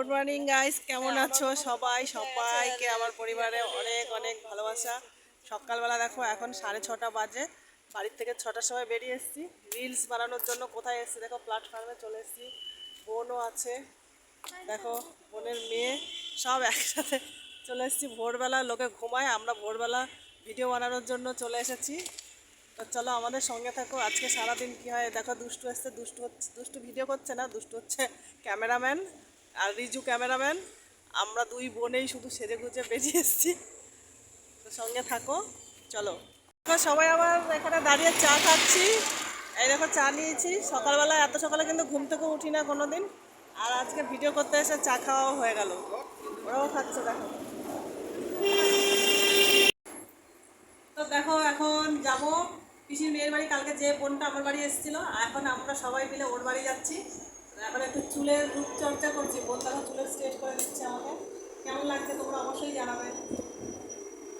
Good morning guys কেমন আছো? সবাই, সবাইকে, আমার পরিবারে অনেক অনেক ভালোবাসা। সকালবেলা দেখো, এখন সাড়ে ছটা বাজে। বাড়ির থেকে ছটার সময় বেরিয়ে এসেছি। রিলস বানানোর জন্য কোথায় এসেছি? দেখো প্ল্যাটফর্মে চলে এসেছি। বোনও আছে। দেখো, বোনের মেয়ে। সব একসাথে চলে এসেছি। ভোরবেলা লোকে ঘুমায়, আমরা ভোরবেলা ভিডিও বানানোর জন্য চলে এসেছি। তো চলো, আমাদের সঙ্গে থাকো। আজকে সারাদিন কী হয়? দেখো, দুষ্টু এসছে, দুষ্টু হচ্ছে, দুষ্টু ভিডিও করছে না, দুষ্টু হচ্ছে ক্যামেরাম্যান আর রিজু ক্যামেরাম্যান, আমরা দুই বোনেই শুধু সেজে গুজে বেরিয়ে এসেছি। তো সঙ্গে থাকো, চলো। সবাই আবার এখানে দাঁড়িয়ে চা খাচ্ছি। এই দেখো চা নিয়েছি। সকালবেলা, এত সকালে কিন্তু ঘুম থেকে উঠি না কোনো দিন আর আজকে ভিডিও করতে এসে চা খাওয়াও হয়ে গেল। ওরাও খাচ্ছে, দেখো। তো দেখো, এখন যাব। পিসির মেয়ের বাড়ি, কালকে যে বোনটা আমার বাড়ি এসেছিল এখন আমরা সবাই মিলে ওর বাড়ি যাচ্ছি। এখন একটু চুলের রূপচর্চা করছি চুলের স্ট্রেট করে দিচ্ছে আমাকে। কেমন লাগছে তোমরা অবশ্যই জানাবে।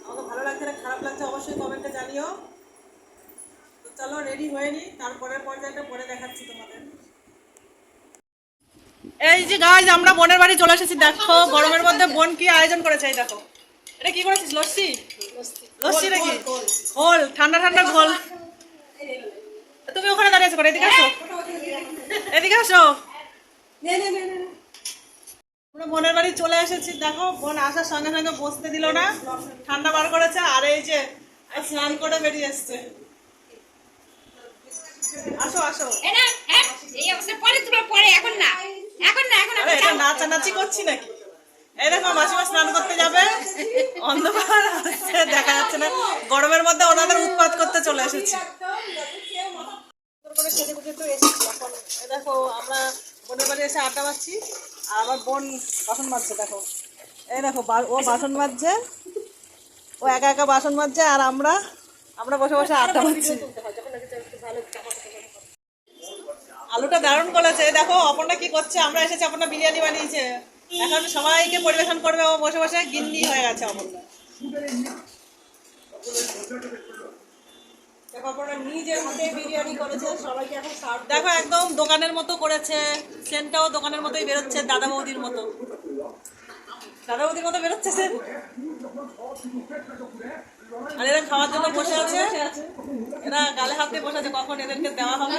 আমাকে ভালো লাগছে না খারাপ লাগছে অবশ্যই কমেন্টে জানিও। তো চলো রেডি হয়ে নি তারপরের পর্যায়টা পরে দেখাচ্ছি তোমাদের। এই যে গাইজ আমরা বোনের বাড়ি চলে এসেছি দেখো গরমের মধ্যে বোন কি আয়োজন করেছে এই দেখো। এটা কি করেছিস লস্যি? লস্যি। নাকি? ঘোল ঠান্ডা ঠান্ডা ঘোল তুমি ওখানে দাঁড়িয়ে আছো এদিকে আসো। এদিকে আসো। আমরা বোনের বাড়ি চলে এসেছি। দেখো বোন আসার সঙ্গে সঙ্গে বসতে দিল না। ঠান্ডা বার করেছে আর এই যে স্নান করে বেরিয়ে এসছে। আসো আসো। এখন না। এখন না, এখন এটা নাচানাচি করছি নাকি? মাসিমা স্নান করতে যাবে। অন্ধকার দেখা যাচ্ছে না। গরমের মধ্যে ওনাদের উৎপাত করতে চলে এসেছি। দেখো আমরা বোনের বাড়ি এসে আড্ডা মারছি আর আমার বোন বাসন মাজছে দেখো। এই দেখো ও বাসন মাজছে ও একা একা বাসন মাজছে আর আমরা আমরা বসে বসে আড্ডা মারছি। আলুটা দারুণ করেছে দেখো অপর্ণা কি করছে আমরা এসেছি অপর্ণা বিরিয়ানি বানিয়েছে। এখন সবাইকে পরিবেশন করবে ও বসে বসে গিন্নি হয়ে গেছে অপর্ণা। দেখো একদম দোকানের মতো করেছে সেন্টটাও দোকানের মতোই বেরোচ্ছে দাদা বৌদির মতো। দাদা বৌদির মতো বেরোচ্ছে সেন্ট আর এরা খাওয়ার জন্য বসে আছে? এরা গালে হাত বসে আছে কখন এদেরকে দেওয়া হবে?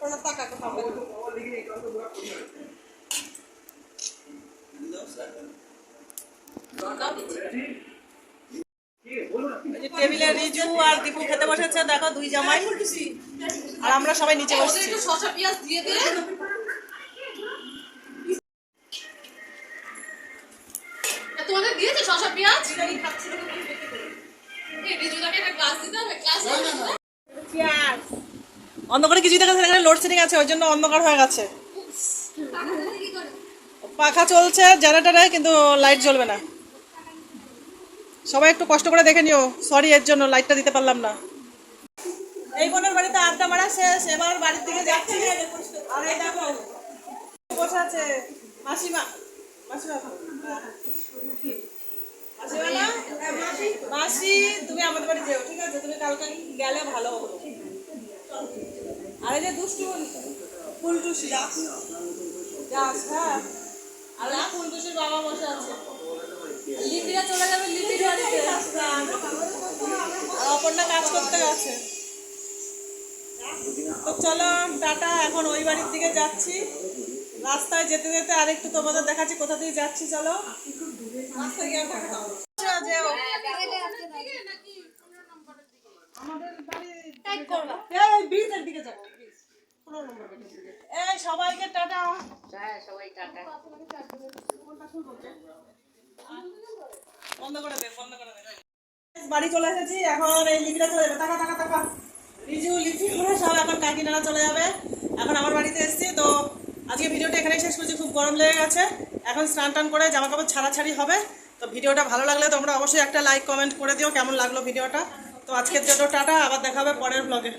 কোনো টাকা কোথাও হবে না। এই যে টেবিলে রিজু আর দীপু খেতে বসেছে। দেখো দুই জামাই। আর আমরা সবাই নিচে বসছি। শসা পেঁয়াজ দিতে হবে। অন্ধকারে কিছু দেখা যাচ্ছে লোডশেডিং আছে ওই জন্য অন্ধকার হয়ে গেছে। পাখা চলছে জেনারেটারে কিন্তু লাইট জ্বলবে না। সবাই একটু কষ্ট করে দেখে নিও। সরি এর জন্য লাইটটা দিতে পারলাম না। এই বোনের বাড়িতে আড্ডা মারা শেষ, এবার বাড়ির দিকে যাচ্ছি। বসে মাসিমা। মাসি, তুমি আমাদের বাড়ি যেও, ঠিক আছে? তুমি কালকে গেলে ভালো যে দুষ্টু হ্যাঁ। বাবা বসে আছে। লিপিরা চলে যাবে অপর্ণা কাজ করতে গেছে। তো চলো টাটা এখন ওই বাড়ির দিকে যাচ্ছি। রাস্তায় যেতে যেতে আরেকটু তোমাদের দেখাচ্ছি কোথা দিয়ে যাচ্ছি চলো। রাস্তায় গিয়ে এই ব্রিজের দিকে যাব ব্রিজ। পনেরো নম্বর ব্রিজের দিকে। এই সবাইকে টাটা। বন্ধ করে দে বন্ধ করে দে। বাড়ি চলে এসেছি, এখন এই লিপিটা চলে যাবে। টাকা টাকা টাকা লিচু লিচু করে সব এখন কাকিনারা চলে যাবে। এখন আমার বাড়িতে এসেছি, তো আজকে ভিডিওটা এখানেই শেষ করছি, খুব গরম লেগে গেছে। এখন স্নান টান করে জামা কাপড় ছাড়াছাড়ি হবে। তো ভিডিওটা ভালো লাগলে তোমরা অবশ্যই একটা লাইক, কমেন্ট করে দিও, কেমন লাগল ভিডিওটা। তো আজকের জন্য টাটা, আবার দেখা হবে পরের ব্লগে